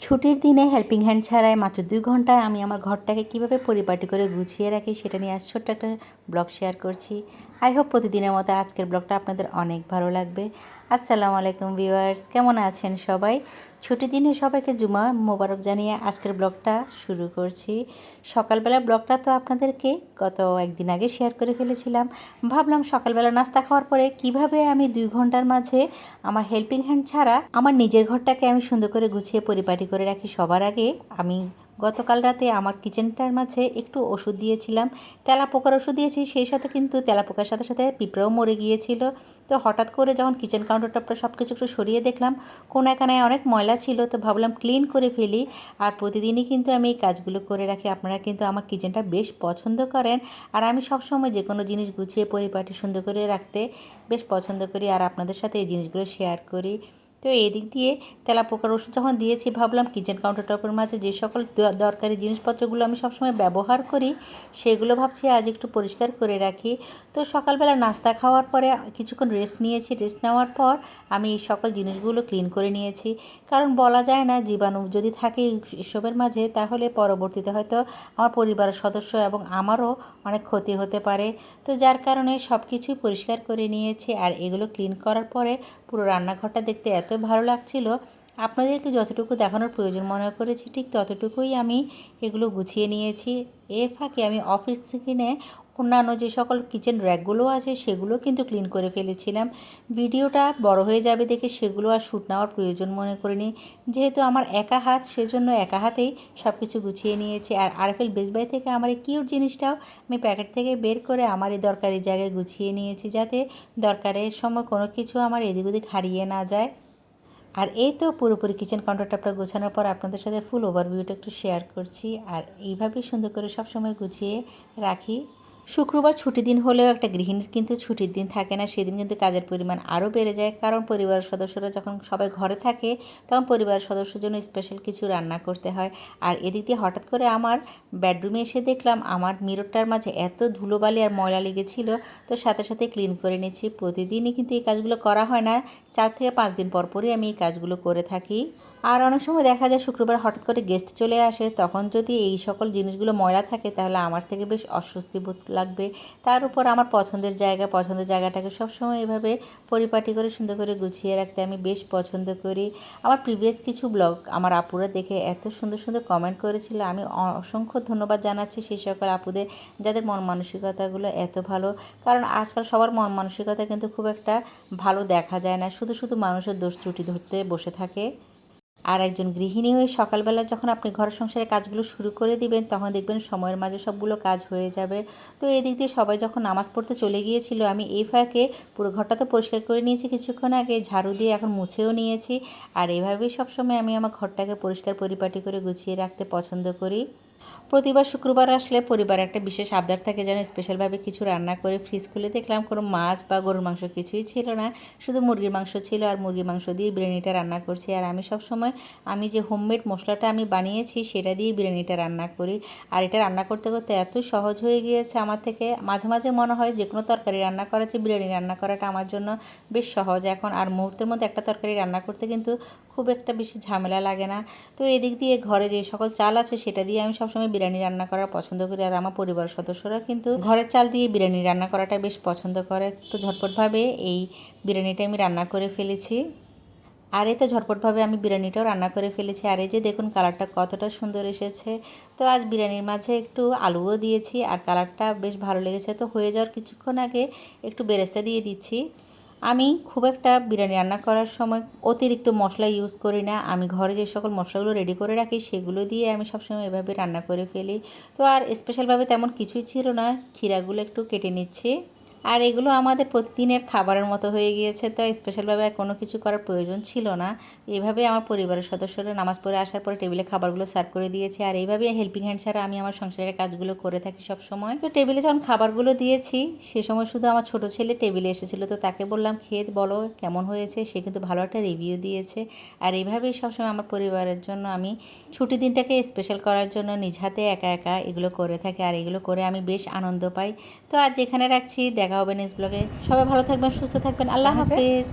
ছুটির দিনে helping hand ছাড়াই মাত্র দুই ঘন্টায় আমি আমার ঘরটাকে কীভাবে পরিপাটি করে গুছিয়ে রাখি সেটা নিয়ে আজ ছোট্ট একটা ব্লগ শেয়ার করছি। আই হোপ প্রতিদিনের মতো আজকের ব্লগটা আপনাদের অনেক ভালো লাগবে। আসসালামু আলাইকুম ভিউয়ার্স কেমন আছেন সবাই? ছুটির দিনে সবাইকে জুমা মোবারক জানিয়ে আজকের ব্লগটা শুরু করছি। সকালবেলা ব্লগটা তো আপনাদেরকে গত একদিন আগে শেয়ার করে ফেলেছিলাম। ভাবলাম সকালবেলা নাস্তা খাওয়ার পরে কীভাবে আমি দুই ঘণ্টার মাঝে আমার হেল্পিং হ্যান্ড ছাড়া আমার নিজের ঘরটাকে আমি সুন্দর করে গুছিয়ে পরিপাটি করে রাখি সবার আগে। আমি গতকাল রাতে আমার কিচেনটার মাঝে একটু ওষুধ দিয়েছিলাম। তেলাপোকার ওষুধ দিয়েছি, সেই সাথে কিন্তু তেলাপোকার সাথে সাথে পিঁপড়েও মরে গিয়েছিল। তো হঠাৎ করে যখন কিচেন কাউন্টারটপটা সব কিছু একটু সরিয়ে দেখলাম কোনো এখানে অনেক ময়লা ছিল, তো ভাবলাম ক্লিন করে ফেলি। আর প্রতিদিনই কিন্তু আমি এই কাজগুলো করে রাখি। আপনারা কিন্তু আমার কিচেনটা বেশ পছন্দ করেন। আর আমি সবসময় যে কোনো জিনিস গুছিয়ে পরিপাটি সুন্দর করে রাখতে বেশ পছন্দ করি। আর আপনাদের সাথে এই জিনিসগুলো শেয়ার করি। তো এদিক দিয়ে তেলাপোকার ওষুধ যখন দিয়েছি, ভাবলাম কিচেন কাউন্টার টপের মাঝে যে সকল দরকারি জিনিসপত্রগুলো আমি সবসময় ব্যবহার করি, সেগুলো ভাবছি আজ একটু পরিষ্কার করে রাখি। তো সকালবেলা নাস্তা খাওয়ার পরে কিছুক্ষণ রেস্ট নিয়েছি। রেস্ট নেওয়ার পর আমি এই সকল জিনিসগুলো ক্লিন করে নিয়েছি। কারণ বলা যায় না, জীবাণু যদি থাকে এসবের মাঝে, তাহলে পরবর্তীতে হয়তো আমার পরিবারের সদস্য এবং আমারও অনেক ক্ষতি হতে পারে। তো যার কারণে সব কিছুই পরিষ্কার করে নিয়েছি। আর এগুলো ক্লিন করার পরে পুরো রান্নাঘরটা দেখতে এত ভালো লাগছিল আপনাদেরকে যতটুকু দেখানোর প্রয়োজন মনে করেছি, ঠিক ততটুকুই আমি এগুলো গুছিয়ে নিয়েছি। এ ফাঁকে আমি অফিস কিনে অন্যান্য যে সকল কিচেন র্যাকগুলো আছে সেগুলো কিন্তু ক্লিন করে ফেলেছিলাম। ভিডিওটা বড় হয়ে যাবে দেখে সেগুলো আর শ্যুট নেওয়ার প্রয়োজন মনে করিনি। যেহেতু আমার একা হাত, সেজন্য একা হাতেই সব কিছু গুছিয়ে নিয়েছি। আর আরফেল বেসবাই থেকে আমার এই কিউট জিনিসটাও আমি প্যাকেট থেকে বের করে আমার এই দরকারি জায়গায় গুছিয়ে নিয়েছি যাতে দরকারের সময় কোনো কিছু আমার এদিক ওদিক হারিয়ে না যায়। আর এই তো পুরোপুরি কিচেন কাউন্টারটপটা গোছানোর পর আপনাদের সাথে ফুল ওভারভিউটা একটু শেয়ার করছি। আর এইভাবেই সুন্দর করে সব সময় গুছিয়ে রাখি। শুক্রবার ছুটির দিন হলেও একটা গৃহিণীর কিন্তু ছুটির দিন থাকে না। সেদিন কিন্তু কাজের পরিমাণ আরও বেড়ে যায়। কারণ পরিবারের সদস্যরা যখন সবাই ঘরে থাকে, তখন পরিবারের সদস্যের জন্য স্পেশাল কিছু রান্না করতে হয়। আর এদিক দিয়ে হঠাৎ করে আমার বেডরুমে এসে দেখলাম, আমার মিররটার মাঝে এত ধুলোবালি আর ময়লা লেগেছিল। তো সাথে সাথে ক্লিন করে নিয়েছি। প্রতিদিনই কিন্তু এই কাজগুলো করা হয় না। চার থেকে পাঁচ দিন পর পরই আমি এই কাজগুলো করে থাকি। আর অনেক সময় দেখা যায়, শুক্রবার হঠাৎ করে গেস্ট চলে আসে। তখন যদি এই সকল জিনিসগুলো ময়লা থাকে, তাহলে আমার থেকে বেশ অস্বস্তি বোধ লাগবে। তার উপর আমার পছন্দের জায়গা, পছন্দের জায়গাটাকে সবসময় এভাবে পরিপাটি করে, সুন্দর করে গুছিয়ে রাখতে আমি বেশ পছন্দ করি। আমার প্রিভিয়াস কিছু ব্লগ আমার আপুরা দেখে এত সুন্দর সুন্দর কমেন্ট করেছিল। আমি অসংখ্য ধন্যবাদ জানাচ্ছি সেই সকল আপুদের, যাদের মন মানসিকতাগুলো এত ভালো। কারণ আজকাল সবার মন মানসিকতা কিন্তু খুব একটা ভালো দেখা যায় না। শুধু শুধু মানুষের দোষ ত্রুটি ধরতে বসে থাকে। আর একজন গৃহিণী হয়ে সকালবেলা যখন আপনি ঘর সংসারের কাজগুলো শুরু করে দিবেন, তখন দেখবেন সময়ের মাঝে সবগুলো কাজ হয়ে যাবে। তো এদিক দিয়ে সবাই যখন নামাজ পড়তে চলে গিয়েছিল, আমি এই ফাঁকে পুরো ঘরটা তো পরিষ্কার করে নিয়েছি কিছুক্ষণ আগে, ঝাড়ু দিয়ে এখন মুছেও নিয়েছি। আর এভাবেই সবসময় আমি আমার ঘরটাকে পরিষ্কার পরিপাটি করে গুছিয়ে রাখতে পছন্দ করি। প্রতিবার শুক্রবার আসলে পরিবারে একটা বিশেষ আবদার থাকে যেন স্পেশালভাবে কিছু রান্না করে ফ্রিজ খুলে দেখলাম কোনো মাছ বা গরুর মাংস কিছুই ছিল না। শুধু মুরগির মাংস ছিল আর মুরগির মাংস দিয়ে বিরিয়ানিটা রান্না করছি। আর আমি সব সময় আমি যে হোমমেড মশলাটা আমি বানিয়েছি সেটা দিয়ে বিরিয়ানিটা রান্না করি। আর এটা রান্না করতে করতে এত সহজ হয়ে গিয়েছে আমার থেকে। মাঝে মাঝে মনে হয় যে কোনো তরকারি রান্না করা চেয়ে বিরিয়ানি রান্না করাটা আমার জন্য বেশ সহজ। এখন আর মুহূর্তের মধ্যে একটা তরকারি রান্না করতে কিন্তু খুব একটা বেশি ঝামেলা লাগে না। তো এদিক দিয়ে ঘরে যে সকল চাল আছে সেটা দিয়ে আমি সবসময় বিরিয়ানি রান্না করা পছন্দ করি আর আমার পরিবার সদস্যরা কিন্তু ঘরের চাল দিয়ে বিরিয়ানি রান্না করাটা বেশ পছন্দ করে। তো ঝটপটভাবে এই বিরিয়ানিটা আমি রান্না করে ফেলেছি। আর এই তো ঝটপটভাবে আমি বিরিয়ানিটাও রান্না করে ফেলেছি। আর এই যে দেখুন কালারটা কতটা সুন্দর এসেছে। তো আজ বিরিয়ানির মাঝে একটু আলুও দিয়েছি আর কালারটা বেশ ভালো লেগেছে। তো হয়ে যাওয়ার কিছুক্ষণ আগে একটু বেরেস্তা দিয়ে দিচ্ছি। আমি খুব একটা বিরিয়ানি রান্না করার সময় অতিরিক্ত মশলা ইউজ করি না। আমি ঘরে যে সকল মশলাগুলো রেডি করে রাখি, সেগুলো দিয়ে আমি সবসময় এভাবে রান্না করে ফেলি। তো আর স্পেশালভাবে তেমন কিছুই ছিল না। ক্ষীরাগুলো একটু কেটে নিচ্ছি। আর এগুলো আমাদের প্রতিদিনের খাবারের মতো হয়ে গিয়েছে, তো স্পেশালভাবে আর কোনো কিছু করার প্রয়োজন ছিল না। এভাবে আমার পরিবারের সদস্যরা নামাজ পড়ে আসার পরে টেবিলে খাবারগুলো সার্ভ করে দিয়েছি, আর এইভাবে হেল্পিং হ্যান্ড ছাড়া আমি আমার সংসারের কাজগুলো করে থাকি সব সময় তো টেবিলে যখন খাবারগুলো দিয়েছি, সে সময় শুধু আমার ছোট ছেলে টেবিলে এসেছিল, তো তাকে বললাম, খেয়ে বলো কেমন হয়েছে? সে কিন্তু ভালো একটা রিভিউ দিয়েছে। আর এইভাবেই সবসময় আমার পরিবারের জন্য আমি ছুটি দিনটাকে স্পেশাল করার জন্য নিজ হাতে একা একা এগুলো করে থাকি, আর এগুলো করে আমি বেশ আনন্দ পাই। তো আজ এখানে রাখছি দেখা হবে নেক্সট ব্লগে সবাই ভালো থাকবেন সুস্থ থাকবেন। আল্লাহ হাফিজ।